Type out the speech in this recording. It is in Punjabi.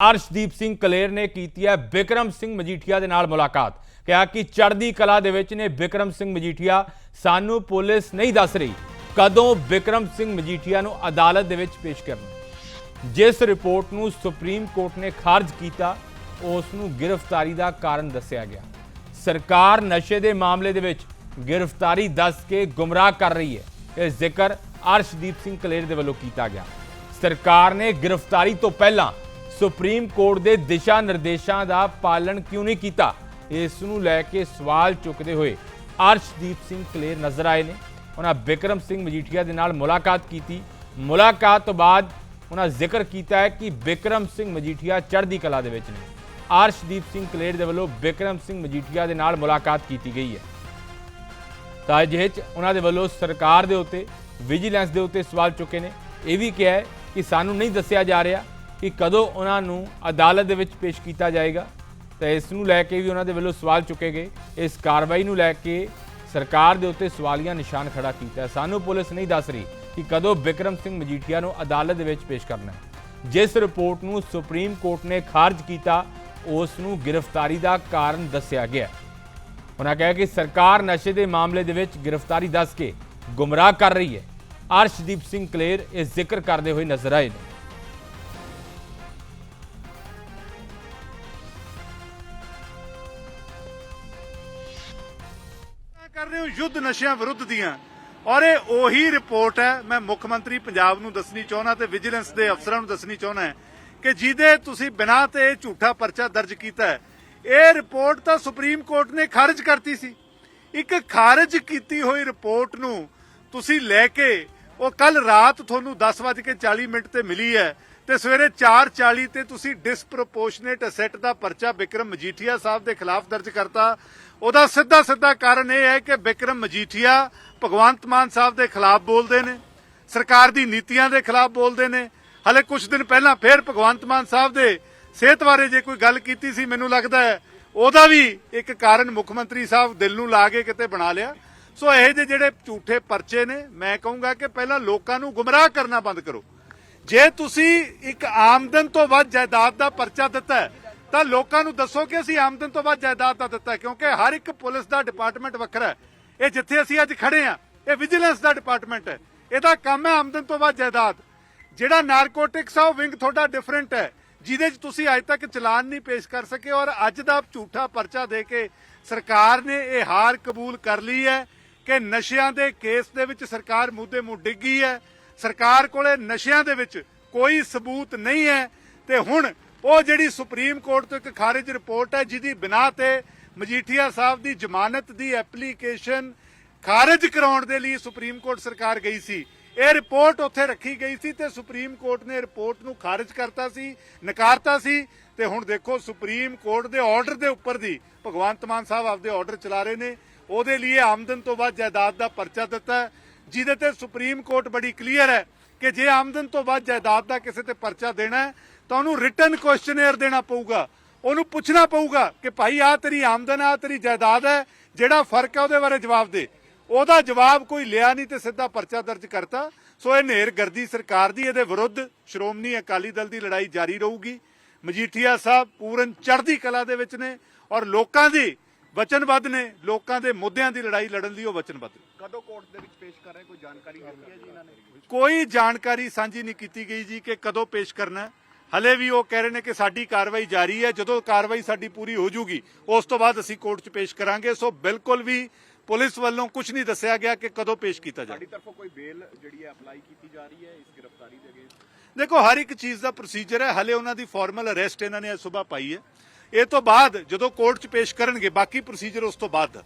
ਅਰਸ਼ਦੀਪ ਸਿੰਘ ਕਲੇਰ ਨੇ ਕੀਤੀ ਹੈ ਵਿਕਰਮ ਸਿੰਘ ਮਜੀਠੀਆ ਦੇ ਨਾਲ ਮੁਲਾਕਾਤ। ਕਿਹਾ ਕਿ ਚੜ੍ਹਦੀ ਕਲਾ ਦੇ ਵਿੱਚ ਨੇ ਵਿਕਰਮ ਸਿੰਘ ਮਜੀਠੀਆ। ਸਾਨੂੰ ਪੁਲਿਸ ਨਹੀਂ ਦੱਸ ਰਹੀ ਕਦੋਂ ਵਿਕਰਮ ਸਿੰਘ ਮਜੀਠੀਆ ਨੂੰ ਅਦਾਲਤ ਦੇ ਵਿੱਚ ਪੇਸ਼ ਕਰਨਾ ਜਿਸ ਰਿਪੋਰਟ ਨੂੰ ਸੁਪਰੀਮ ਕੋਰਟ ਨੇ ਖਾਰਜ ਕੀਤਾ, ਉਸ ਨੂੰ ਗ੍ਰਿਫਤਾਰੀ ਦਾ ਕਾਰਨ ਦੱਸਿਆ ਗਿਆ। ਸਰਕਾਰ ਨਸ਼ੇ ਦੇ ਮਾਮਲੇ ਦੇ ਵਿੱਚ ਗ੍ਰਿਫਤਾਰੀ ਦੱਸ ਕੇ ਗੁੰਮਰਾਹ ਕਰ ਰਹੀ ਹੈ। ਇਹ ਜ਼ਿਕਰ ਅਰਸ਼ਦੀਪ ਸਿੰਘ ਕਲੇਰ ਦੇ ਵੱਲੋਂ ਕੀਤਾ ਗਿਆ। ਸਰਕਾਰ ਨੇ ਗ੍ਰਿਫਤਾਰੀ ਤੋਂ ਪਹਿਲਾਂ ਸੁਪਰੀਮ ਕੋਰਟ ਦੇ ਦਿਸ਼ਾ ਨਿਰਦੇਸ਼ਾਂ ਦਾ ਪਾਲਣ ਕਿਉਂ ਨਹੀਂ ਕੀਤਾ? ਇਸ ਨੂੰ ਲੈ ਕੇ ਸਵਾਲ ਚੁੱਕਦੇ ਹੋਏ ਅਰਸ਼ਦੀਪ ਸਿੰਘ ਕਲੇਰ ਨਜ਼ਰ ਆਏ ਨੇ। ਉਹਨਾਂ ਬਿਕਰਮ ਸਿੰਘ ਮਜੀਠੀਆ ਦੇ ਨਾਲ ਮੁਲਾਕਾਤ ਕੀਤੀ। ਮੁਲਾਕਾਤ ਤੋਂ ਬਾਅਦ ਉਹਨਾਂ ਜ਼ਿਕਰ ਕੀਤਾ ਹੈ ਕਿ ਬਿਕਰਮ ਸਿੰਘ ਮਜੀਠੀਆ ਚੜ੍ਹਦੀ ਕਲਾ ਦੇ ਵਿੱਚ ਨੇ। ਅਰਸ਼ਦੀਪ ਸਿੰਘ ਕਲੇਰ ਦੇ ਵੱਲੋਂ ਬਿਕਰਮ ਸਿੰਘ ਮਜੀਠੀਆ ਦੇ ਨਾਲ ਮੁਲਾਕਾਤ ਕੀਤੀ ਗਈ ਹੈ। ਤਾਂ ਅਜਿਹੇ ਚ ਉਹਨਾਂ ਦੇ ਵੱਲੋਂ ਸਰਕਾਰ ਦੇ ਉੱਤੇ, ਵਿਜੀਲੈਂਸ ਦੇ ਉੱਤੇ ਸਵਾਲ ਚੁੱਕੇ ਨੇ। ਇਹ ਵੀ ਕਿਹਾ ਹੈ ਕਿ ਸਾਨੂੰ ਨਹੀਂ ਦੱਸਿਆ ਜਾ ਰਿਹਾ ਕਿ ਕਦੋਂ ਉਹਨਾਂ ਨੂੰ ਅਦਾਲਤ ਦੇ ਵਿੱਚ ਪੇਸ਼ ਕੀਤਾ ਜਾਏਗਾ, ਤਾਂ ਇਸ ਨੂੰ ਲੈ ਕੇ ਵੀ ਉਹਨਾਂ ਦੇ ਵੱਲੋਂ ਸਵਾਲ ਚੁੱਕੇ ਗਏ। ਇਸ ਕਾਰਵਾਈ ਨੂੰ ਲੈ ਕੇ ਸਰਕਾਰ ਦੇ ਉੱਤੇ ਸਵਾਲੀਆ ਨਿਸ਼ਾਨ ਖੜਾ ਕੀਤਾ। ਸਾਨੂੰ ਪੁਲਿਸ ਨਹੀਂ ਦੱਸ ਰਹੀ ਕਿ ਕਦੋਂ ਵਿਕਰਮ ਸਿੰਘ ਮਜੀਠੀਆ ਨੂੰ ਅਦਾਲਤ ਦੇ ਵਿੱਚ ਪੇਸ਼ ਕਰਨਾ ਹੈ। ਜਿਸ ਰਿਪੋਰਟ ਨੂੰ ਸੁਪਰੀਮ ਕੋਰਟ ਨੇ ਖਾਰਜ ਕੀਤਾ, ਉਸ ਨੂੰ ਗ੍ਰਿਫਤਾਰੀ ਦਾ ਕਾਰਨ ਦੱਸਿਆ ਗਿਆ। ਉਹਨਾਂ ਕਿਹਾ ਕਿ ਸਰਕਾਰ ਨਸ਼ੇ ਦੇ ਮਾਮਲੇ ਦੇ ਵਿੱਚ ਗ੍ਰਿਫਤਾਰੀ ਦੱਸ ਕੇ ਗੁੰਮਰਾਹ ਕਰ ਰਹੀ ਹੈ। ਅਰਸ਼ਦੀਪ ਸਿੰਘ ਕਲੇਰ ਇਹ ਜ਼ਿਕਰ ਕਰਦੇ ਹੋਏ ਨਜ਼ਰ ਆਏ ਨੇ। ਕਰ ਰਹੇ ਹੋ ਯੁੱਧ ਨਸ਼ਿਆਂ ਵਿਰੁੱਧ ਦੀਆਂ। ਔਰ ਇਹ ਉਹੀ ਰਿਪੋਰਟ ਹੈ, ਮੈਂ ਮੁੱਖ ਮੰਤਰੀ ਪੰਜਾਬ ਨੂੰ ਦੱਸਣੀ ਚਾਹੁੰਦਾ ਤੇ ਵਿਜੀਲੈਂਸ ਦੇ ਅਫਸਰਾਂ ਨੂੰ ਦੱਸਣੀ ਚਾਹੁੰਦਾ ਕਿ ਜਿਹਦੇ ਤੁਸੀਂ ਬਿਨਾਂ ਤੇ ਝੂਠਾ ਪਰਚਾ ਦਰਜ ਕੀਤਾ ਹੈ, ਇਹ ਰਿਪੋਰਟ ਤਾਂ ਸੁਪਰੀਮ ਕੋਰਟ ਨੇ ਖਾਰਜ ਕਰਤੀ ਸੀ। ਇੱਕ ਖਾਰਜ ਕੀਤੀ ਹੋਈ ਰਿਪੋਰਟ ਨੂੰ ਤੁਸੀਂ ਲੈ ਕੇ ਉਹ ਕੱਲ ਰਾਤ ਤੁਹਾਨੂੰ 10:40 ਮਿੰਟ ਤੇ ਮਿਲੀ ਹੈ। ਤੇ ਸਵੇਰੇ 4:40 ਤੇ ਤੁਸੀਂ ਡਿਸਪ੍ਰੋਪੋਰਸ਼ਨੇਟ ਅਸੈਟ ਦਾ ਪਰਚਾ ਬਿਕਰਮ ਮਜੀਠੀਆ ਸਾਹਿਬ ਦੇ ਖਿਲਾਫ ਦਰਜ ਕਰਤਾ। ਉਹਦਾ ਸਿੱਧਾ ਸਿੱਧਾ ਕਾਰਨ ਇਹ ਹੈ ਕਿ ਬਿਕਰਮ ਮਜੀਠੀਆ ਭਗਵੰਤ ਮਾਨ ਸਾਹਿਬ ਦੇ ਖਿਲਾਫ ਬੋਲਦੇ ਨੇ, ਸਰਕਾਰ ਦੀ ਨੀਤੀਆਂ ਦੇ ਖਿਲਾਫ ਬੋਲਦੇ ਨੇ। ਹਲੇ ਕੁਝ ਦਿਨ ਪਹਿਲਾਂ ਫਿਰ ਭਗਵੰਤ ਮਾਨ ਸਾਹਿਬ ਦੇ ਸਿਹਤ ਬਾਰੇ ਜੇ ਕੋਈ ਗੱਲ ਕੀਤੀ ਸੀ, ਮੈਨੂੰ ਲੱਗਦਾ ਹੈ ਉਹਦਾ ਵੀ ਇੱਕ ਕਾਰਨ ਮੁੱਖ ਮੰਤਰੀ ਸਾਹਿਬ ਦਿਲ ਨੂੰ ਲਾ ਕੇ ਕਿਤੇ ਬਣਾ ਲਿਆ। ਸੋ ਇਹ ਜਿਹੇ ਜਿਹੜੇ ਝੂਠੇ ਪਰਚੇ ਨੇ, ਮੈਂ ਕਹੂੰਗਾ ਕਿ ਪਹਿਲਾਂ ਲੋਕਾਂ ਨੂੰ ਗੁੰਮਰਾਹ ਕਰਨਾ ਬੰਦ ਕਰੋ। ਜੇ ਤੁਸੀਂ ਇੱਕ ਆਮਦਨ ਤੋਂ ਵੱਧ ਜਾਇਦਾਦ ਦਾ ਪਰਚਾ ਦਿੱਤਾ ਤਾਂ ਲੋਕਾਂ ਨੂੰ ਦੱਸੋ ਕਿ ਅਸੀਂ ਆਮਦਨ ਤੋਂ ਵੱਧ ਜਾਇਦਾਦ ਦਾ ਦਿੱਤਾ ਕਿਉਂਕਿ ਹਰ ਇੱਕ ਪੁਲਿਸ ਦਾ ਡਿਪਾਰਟਮੈਂਟ ਵੱਖਰਾ ਹੈ। ਇਹ ਜਿੱਥੇ ਅਸੀਂ ਅੱਜ ਖੜੇ ਆ ਇਹ ਵਿਜੀਲੈਂਸ ਦਾ ਡਿਪਾਰਟਮੈਂਟ ਹੈ। ਇਹਦਾ ਕੰਮ ਹੈ ਆਮਦਨ ਤੋਂ ਵੱਧ ਜਾਇਦਾਦ। ਜਿਹੜਾ ਨਾਰਕੋਟਿਕਸ ਆ, ਉਹ ਵਿੰਗ ਤੁਹਾਡਾ ਡਿਫਰੈਂਟ ਹੈ, ਜਿਹਦੇ 'ਚ ਤੁਸੀਂ ਅੱਜ ਤੱਕ ਚਲਾਨ ਨਹੀਂ ਪੇਸ਼ ਕਰ ਸਕੇ ਔਰ ਅੱਜ ਦਾ ਝੂਠਾ ਪਰਚਾ ਦੇ ਕੇ ਸਰਕਾਰ ਨੇ ਇਹ ਹਾਰ ਕਬੂਲ ਕਰ ਲਈ ਹੈ ਕਿ ਨਸ਼ਿਆਂ ਦੇ ਕੇਸ ਦੇ ਵਿੱਚ ਸਰਕਾਰ ਮੁੱਦੇ ਮੁੱਢ ਡਿੱਗੀ ਹੈ। ਸਰਕਾਰ ਕੋਲੇ ਨਸ਼ਿਆਂ ਦੇ ਵਿੱਚ ਕੋਈ ਸਬੂਤ ਨਹੀਂ ਹੈ ਤੇ ਹੁਣ ਉਹ ਜਿਹੜੀ ਸੁਪਰੀਮ ਕੋਰਟ ਤੋਂ ਇੱਕ ਖਾਰਜ ਰਿਪੋਰਟ ਹੈ ਜਿਹਦੀ ਬਿਨਾ ਤੇ ਮਜੀਠੀਆ ਸਾਹਿਬ ਦੀ ਜ਼ਮਾਨਤ ਦੀ ਐਪਲੀਕੇਸ਼ਨ ਖਾਰਜ ਕਰਾਉਣ ਦੇ ਲਈ ਸੁਪਰੀਮ ਕੋਰਟ ਸਰਕਾਰ ਗਈ ਸੀ। ਇਹ ਰਿਪੋਰਟ ਉੱਥੇ ਰੱਖੀ ਗਈ ਸੀ ਤੇ ਸੁਪਰੀਮ ਕੋਰਟ ਨੇ ਰਿਪੋਰਟ ਨੂੰ ਖਾਰਜ ਕਰਤਾ ਸੀ, ਨਕਾਰਤਾ ਸੀ ਤੇ ਹੁਣ ਦੇਖੋ ਸੁਪਰੀਮ ਕੋਰਟ ਦੇ ਆਰਡਰ ਦੇ ਉੱਪਰ ਦੀ ਭਗਵੰਤ ਮਾਨ ਸਾਹਿਬ ਆਪਦੇ ਆਰਡਰ ਚਲਾ ਰਹੇ ਨੇ। ਉਹਦੇ ਲਈ ਆਮਦਨ ਤੋਂ ਬਾਅਦ ਜਾਇਦਾਦ ਦਾ ਪਰਚਾ ਦਿੱਤਾ ਜਿਹਦੇ ਤੇ ਸੁਪਰੀਮ ਕੋਰਟ ਬੜੀ ਕਲੀਅਰ ਹੈ ਕਿ ਜੇ ਆਮਦਨ ਤੋਂ ਬਾਅਦ ਜਾਇਦਾਦ ਦਾ ਕਿਸੇ ਤੇ ਪਰਚਾ ਦੇਣਾ ਹੈ, ਤਾਂ ਉਹਨੂੰ ਰਿਟਨ ਕੁਐਸਚਨੇਅਰ ਦੇਣਾ ਪਊਗਾ। ਉਹਨੂੰ ਪੁੱਛਣਾ ਪਊਗਾ ਕਿ ਭਾਈ ਆ ਤੇਰੀ ਆਮਦਨ ਆ ਤੇਰੀ ਜਾਇਦਾਦ ਹੈ, ਜਿਹੜਾ ਫ਼ਰਕ ਹੈ ਉਹਦੇ ਬਾਰੇ ਜਵਾਬ ਦੇ। ਉਹਦਾ ਜਵਾਬ ਕੋਈ ਲਿਆ ਨਹੀਂ ਤੇ ਸਿੱਧਾ ਪਰਚਾ ਦਰਜ ਕਰਤਾ। ਸੋ ਇਹ ਨੇਰਗਰਦੀ ਸਰਕਾਰ ਦੀ, ਇਹਦੇ ਵਿਰੁੱਧ ਸ਼੍ਰੋਮਣੀ ਅਕਾਲੀ ਦਲ ਦੀ ਲੜਾਈ ਜਾਰੀ ਰਹੂਗੀ। ਮਜੀਠੀਆ ਸਾਹਿਬ ਪੂਰਨ ਚੜ੍ਹਦੀ ਕਲਾ ਦੇ ਵਿੱਚ ਨੇ ਔਰ ਲੋਕਾਂ ਦੀ ਵਚਨਬੱਧ ਨੇ ਲੋਕਾਂ ਦੇ ਮੁੱਦਿਆਂ ਦੀ ਲੜਾਈ ਲੜਨ ਲਈ ਉਹ ਵਚਨਬੱਧ ਨੇ। ਕਦੋਂ ਕੋਰਟ ਦੇ ਵਿੱਚ ਪੇਸ਼ ਕਰ ਰਹੇ? ਕੋਈ ਜਾਣਕਾਰੀ ਦਿੱਤੀ ਹੈ ਜੀ ਇਹਨਾਂ ਨੇ? ਕੋਈ ਜਾਣਕਾਰੀ ਸਾਂਝੀ ਨਹੀਂ ਕੀਤੀ ਗਈ ਜੀ ਕਿ ਕਦੋਂ ਪੇਸ਼ ਕਰਨਾ। ਹਲੇ ਵੀ ਉਹ ਕਹਿ ਰਹੇ ਨੇ ਕਿ ਸਾਡੀ ਕਾਰਵਾਈ ਜਾਰੀ ਹੈ। ਜਦੋਂ ਕਾਰਵਾਈ ਸਾਡੀ ਪੂਰੀ ਹੋ ਜੂਗੀ ਉਸ ਤੋਂ ਬਾਅਦ ਅਸੀਂ ਕੋਰਟ 'ਚ ਪੇਸ਼ ਕਰਾਂਗੇ। ਸੋ ਬਿਲਕੁਲ ਵੀ ਪੁਲਿਸ ਵੱਲੋਂ ਕੁਝ ਨਹੀਂ ਦੱਸਿਆ ਗਿਆ ਕਿ ਕਦੋਂ ਪੇਸ਼ ਕੀਤਾ ਜਾਏ ਸਾਡੀ ਤਰਫੋਂ ਕੋਈ ਬੇਲ ਜਿਹੜੀ ਹੈ ਅਪਲਾਈ ਕੀਤੀ ਜਾ ਰਹੀ ਹੈ ਇਸ ਗ੍ਰਿਫਤਾਰੀ ਦੇ ਅਗੇਂਸਟ? ਦੇਖੋ ਹਰ ਇੱਕ ਚੀਜ਼ ਦਾ ਪ੍ਰੋਸੀਜਰ ਹੈ। ਹਲੇ ਉਹਨਾਂ ਦੀ ਫਾਰਮਲ ਅਰੈਸਟ ਇਹਨਾਂ ਨੇ ਸਵੇਰ ਪਾਈ ਹੈ। ਇਹ ਤੋਂ ਬਾਅਦ ਜਦੋਂ ਕੋਰਟ 'ਚ ਪੇਸ਼ ਕਰਨਗੇ ਬਾਕੀ ਪ੍ਰੋਸੀਜਰ ਉਸ ਤੋਂ ਬਾਅਦ।